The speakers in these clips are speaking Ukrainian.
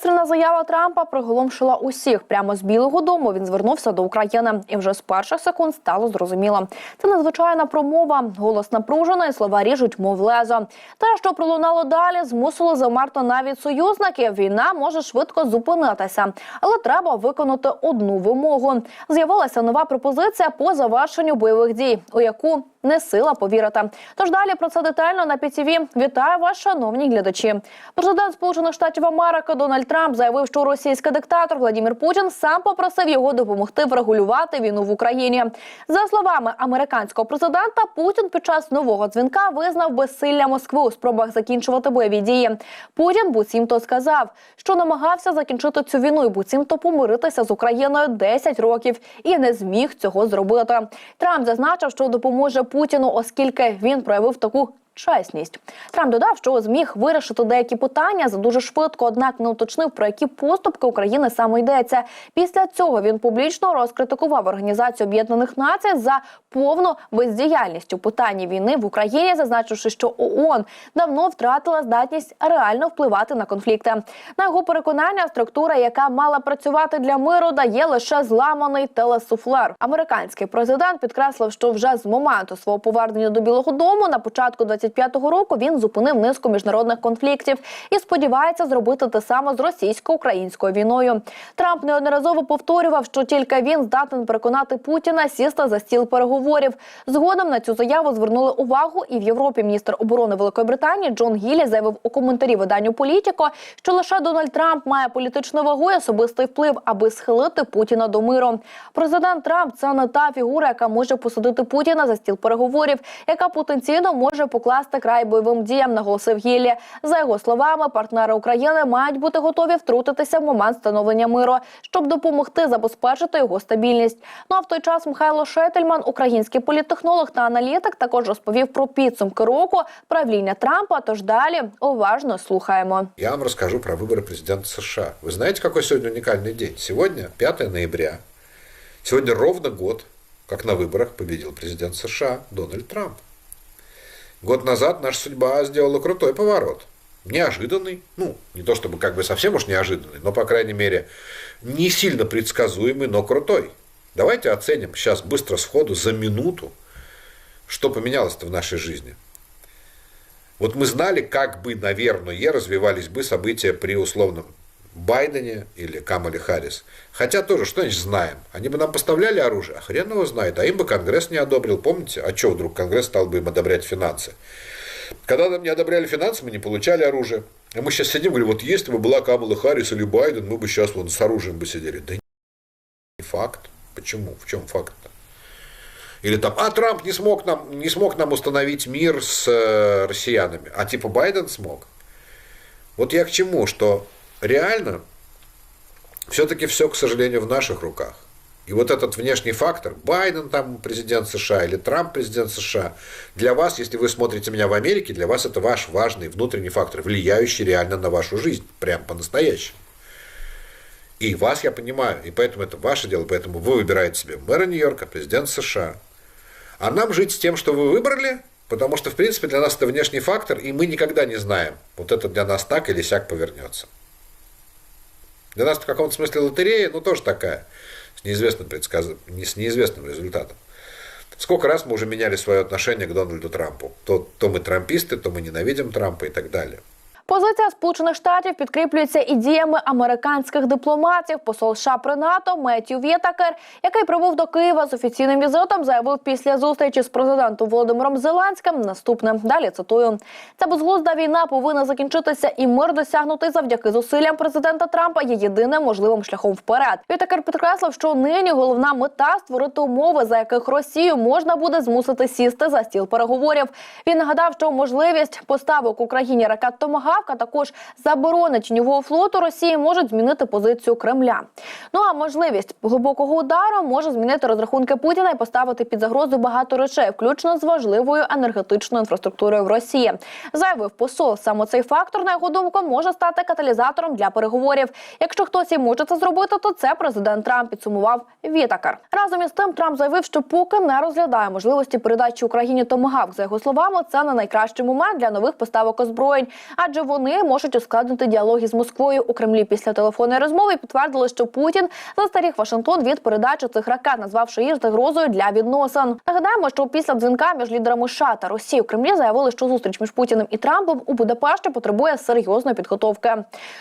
Екстрена заява Трампа приголомшила усіх. Прямо з Білого Дому він звернувся до України, і вже з перших секунд стало зрозуміло. Це надзвичайна промова, голос напружений, слова ріжуть, мов лезо. Те, що пролунало далі, змусило замерти навіть союзників. Війна може швидко зупинитися, але треба виконати одну вимогу. З'явилася нова пропозиція по завершенню бойових дій, у яку не сила повірити. Тож далі про це детально на ПІТІВІ. Вітаю вас, шановні глядачі. Президент Сполучених Штатів Америки Дональд Трамп заявив, що російський диктатор Владимир Путін сам попросив його допомогти врегулювати війну в Україні. За словами американського президента, Путін під час нового дзвінка визнав безсилля Москви у спробах закінчувати бойові дії. Путін буцімто сказав, що намагався закінчити цю війну і буцімто помиритися з Україною 10 років і не зміг цього зробити. Трамп зазначив, що допоможе Путіну, оскільки він проявив таку. Чесність Трамп додав, що зміг вирішити деякі питання за дуже швидко, однак не уточнив про які поступки України саме йдеться. Після цього він публічно розкритикував Організацію Об'єднаних Націй за повну бездіяльність у питанні війни в Україні, зазначивши, що ООН давно втратила здатність реально впливати на конфлікти. На його переконання, структура, яка мала працювати для миру, дає лише зламаний телесуфлер. Американський президент підкреслив, що вже з моменту свого повернення до Білого Дому на початку 25-го року він зупинив низку міжнародних конфліктів і сподівається зробити те саме з російсько-українською війною. Трамп неодноразово повторював, що тільки він здатен переконати Путіна сісти за стіл переговорів. Згодом на цю заяву звернули увагу і в Європі. Міністр оборони Великої Британії Джон Гілі заявив у коментарі виданню Політіко, що лише Дональд Трамп має політичну вагу і особистий вплив, аби схилити Путіна до миру. Президент Трамп це не та фігура, яка може посадити Путіна за стіл переговорів, яка потенційно може покласти край бойовим діям, наголосив Гіллі. За його словами, партнери України мають бути готові втрутитися в момент встановлення миру, щоб допомогти забезпечити його стабільність. Ну а в той час Михайло Шетельман, український політтехнолог та аналітик, також розповів про підсумки року правління Трампа. Тож далі уважно слухаємо. Я вам расскажу про выборы президента США. Вы знаете, какой сегодня уникальный день? Сегодня 5 ноября. Сегодня ровно год, как на выборах победил президент США Дональд Трамп. Год назад наша судьба сделала крутой поворот. Неожиданный, ну, не то чтобы как бы совсем уж неожиданный, но, по крайней мере, не сильно предсказуемый, но крутой. Давайте оценим сейчас быстро сходу, за минуту, что поменялось-то в нашей жизни. Вот мы знали, как бы, наверное, развивались бы события при условном Байдене или Камале Харрис. Хотя тоже, что значит знаем? Они бы нам поставляли оружие, а хрен его знает. А им бы Конгресс не одобрил. Помните? А что вдруг Конгресс стал бы им одобрять финансы? Когда нам не одобряли финансы, мы не получали оружие. А мы сейчас сидим говорим, вот если бы была Камала Харрис или Байден, мы бы сейчас вон с оружием бы сидели. Да не факт. Почему? В чем факт-то? Или там, а Трамп не смог нам, не смог нам установить мир с э, россиянами, а типа Байден смог. Вот я к чему, что реально все-таки все, к сожалению, в наших руках. И вот этот внешний фактор, Байден там президент США или Трамп президент США, для вас, если вы смотрите меня в Америке, для вас это ваш важный внутренний фактор, влияющий реально на вашу жизнь, прям по-настоящему. И вас я понимаю, и поэтому это ваше дело, поэтому вы выбираете себе мэра Нью-Йорка, президент США. А нам жить с тем, что вы выбрали, потому что, в принципе, для нас это внешний фактор, и мы никогда не знаем, вот это для нас так или сяк повернется. Для нас в каком-то смысле лотерея, ну, тоже такая, с неизвестным, предсказ... с неизвестным результатом. Сколько раз мы уже меняли свое отношение к Дональду Трампу. То, то мы трамписты, то мы ненавидим Трампа и так далее. Позиція Сполучених Штатів підкріплюється і діями американських дипломатів. Посол США при НАТО Меттью Вєтакер, який прибув до Києва з офіційним візитом, заявив після зустрічі з президентом Володимиром Зеленським. Наступне далі цитую: ця безглузда війна повинна закінчитися, і мир досягнутий завдяки зусиллям президента Трампа є єдиним можливим шляхом вперед. Вєтакер підкреслив, що нині головна мета створити умови, за яких Росію можна буде змусити сісти за стіл переговорів. Він нагадав, що можливість поставок Україні ракет Томагавк, а також заборони тіньового флоту Росії можуть змінити позицію Кремля. Ну а можливість глибокого удару може змінити розрахунки Путіна і поставити під загрозу багато речей, включно з важливою енергетичною інфраструктурою в Росії. Заявив посол. Саме цей фактор, на його думку, може стати каталізатором для переговорів. Якщо хтось і може це зробити, то це президент Трамп підсумував Вітакар. Разом із тим Трамп заявив, що поки не розглядає можливості передачі Україні Томагавк. За його словами, це не найкращий момент для нових поставок озброєнь, адже вони можуть ускладнити діалоги з Москвою у Кремлі після телефонної розмови. Підтвердили, що Путін застеріг Вашингтон від передачі цих ракет, назвавши їх загрозою для відносин. Нагадаємо, що після дзвінка між лідерами США та Росії у Кремлі заявили, що зустріч між Путіним і Трампом у Будапешті потребує серйозної підготовки.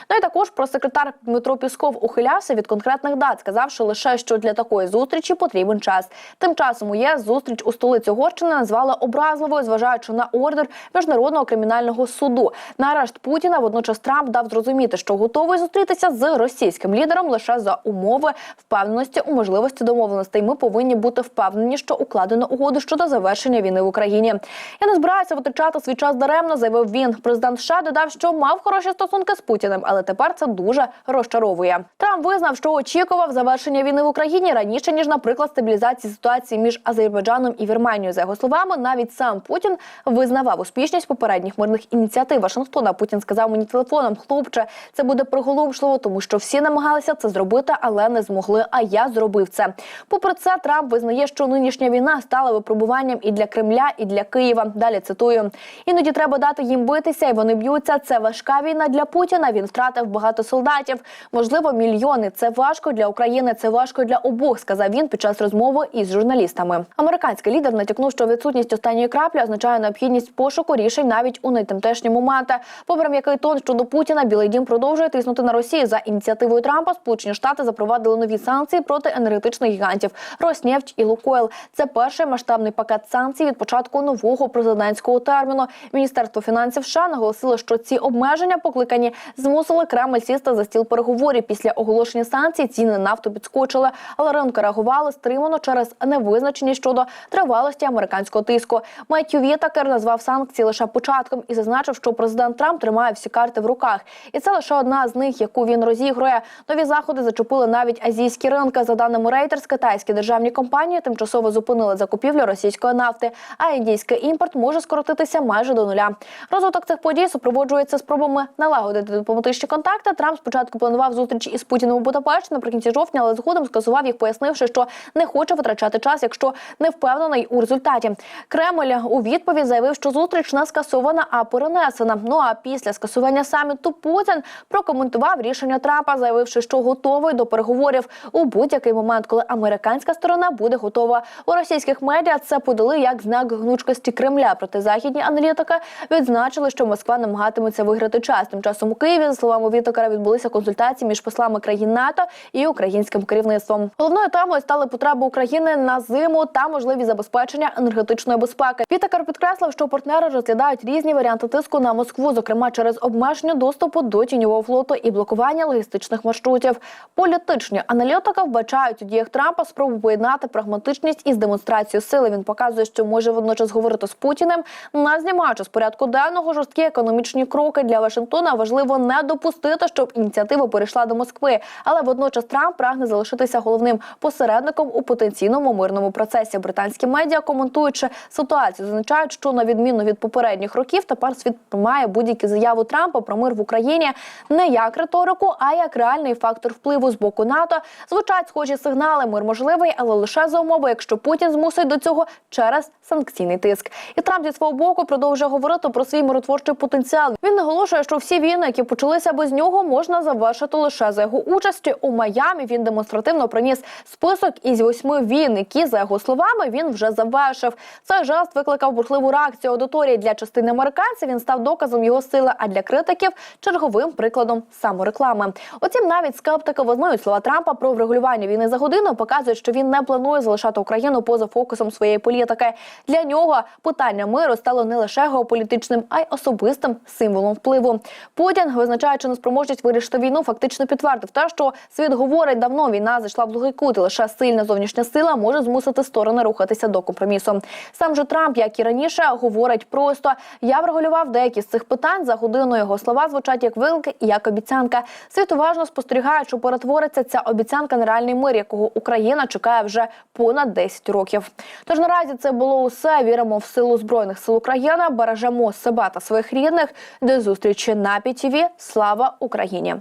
Ну і також прес-секретар Дмитро Пісков ухилявся від конкретних дат, сказавши лише, що для такої зустрічі потрібен час. Тим часом у ЄС зустріч у столиці Угорщини назвали образливою, зважаючи на ордер міжнародного кримінального суду. На арешт Путіна водночас Трамп дав зрозуміти, що готовий зустрітися з російським лідером лише за умови впевненості у можливості домовленостей. Ми повинні бути впевнені, що укладено угоду щодо завершення війни в Україні. Я не збираюся витрачати свій час даремно, заявив він. Президент США додав, що мав хороші стосунки з Путіним, але тепер це дуже розчаровує. Трамп визнав, що очікував завершення війни в Україні раніше ніж, наприклад, стабілізації ситуації між Азербайджаном і Вірменією. За його словами, навіть сам Путін визнавав успішність попередніх мирних ініціатив Вашингтона. Путін сказав мені телефоном, хлопче, це буде приголомшливо, тому що всі намагалися це зробити, але не змогли. А я зробив це. Попри це, Трамп визнає, що нинішня війна стала випробуванням і для Кремля, і для Києва. Далі цитую: іноді треба дати їм битися, і вони б'ються. Це важка війна для Путіна. Він втратив багато солдатів, можливо, мільйони. Це важко для України. Це важко для обох. Сказав він під час розмови із журналістами. Американський лідер натякнув, що відсутність останньої краплі означає необхідність пошуку рішень навіть у найтемтешні моменти. Попри м'який тон щодо Путіна, Білий Дім продовжує тиснути на Росію за ініціативою Трампа. Сполучені Штати запровадили нові санкції проти енергетичних гігантів Роснефть і Лукойл. Це перший масштабний пакет санкцій від початку нового президентського терміну. Міністерство фінансів США наголосило, що ці обмеження покликані змусили Кремль сісти за стіл переговорів. Після оголошення санкцій ціни нафту підскочили, але ринки реагували стримано через невизначеність щодо тривалості американського тиску. Меттю Вітакер назвав санкції лише початком і зазначив, що президент Трамп тримає всі карти в руках, і це лише одна з них, яку він розігрує. Нові заходи зачепили навіть азійські ринки. За даними Reuters, китайські державні компанії тимчасово зупинили закупівлю російської нафти, а індійський імпорт може скоротитися майже до нуля. Розвиток цих подій супроводжується спробами налагодити дипломатичні контакти. Трамп спочатку планував зустріч із Путіним у Будапешті наприкінці жовтня, але згодом скасував їх, пояснивши, що не хоче витрачати час, якщо не впевнений у результаті. Кремль у відповідь заявив, що зустріч не скасована, а перенесена. Ну а після скасування саміту Путін прокоментував рішення Трампа, заявивши, що готовий до переговорів у будь-який момент, коли американська сторона буде готова. У російських медіа це подали як знак гнучкості Кремля. Проте західні аналітики відзначили, що Москва намагатиметься виграти час. Тим часом у Києві, за словами Вітокара, відбулися консультації між послами країн НАТО і українським керівництвом. Головною темою стали потреби України на зиму та можливі забезпечення енергетичної безпеки. Вітокар підкреслив, що партнери розглядають різні варіанти тиску на Москву, зокрема через обмеження доступу до тіньового флоту і блокування логістичних маршрутів. Політичні аналітики вбачають у діях Трампа спробу поєднати прагматичність із демонстрацією сили. Він показує, що може водночас говорити з Путіним, не знімаючи з порядку денного жорсткі економічні кроки для Вашингтона. Важливо не допустити, щоб ініціатива перейшла до Москви. Але водночас Трамп прагне залишитися головним посередником у потенційному мирному процесі. Британські медіа, коментуючи ситуацію, зазначають, що на відміну від попередніх років, тепер світ приймає будь-які заяву Трампа про мир в Україні не як риторику, а як реальний фактор впливу з боку НАТО. Звучать схожі сигнали. Мир можливий, але лише за умови, якщо Путін змусить до цього через санкційний тиск. І Трамп зі свого боку продовжує говорити про свій миротворчий потенціал. Він наголошує, що всі війни, які почалися без нього, можна завершити лише за його участі у Майамі. Він демонстративно приніс список із восьми війн, які за його словами він вже завершив. Цей жест викликав бурхливу реакцію аудиторії для частини американців. Він став доказом його сили, а для критиків черговим прикладом самореклами. Утім, навіть скептики визнають слова Трампа про врегулювання війни за годину, показують, що він не планує залишати Україну поза фокусом своєї політики. Для нього питання миру стало не лише геополітичним, а й особистим символом впливу. Путін, визначаючи неспроможність вирішити війну, фактично підтвердив те, що світ говорить давно. Війна зайшла в глухий кут. і Лише сильна зовнішня сила може змусити сторони рухатися до компромісу. Сам же Трамп, як і раніше, говорить просто: я врегулював деякі з цих питань за годину. Його слова звучать як вилки і як обіцянка. Світ уважно спостерігає, що перетвориться ця обіцянка на реальний мир, якого Україна чекає вже понад 10 років. Тож наразі це було усе. Віримо в силу збройних сил України. Бережемо себе та своїх рідних. До зустрічі на ПІТІВІ. Слава Україні!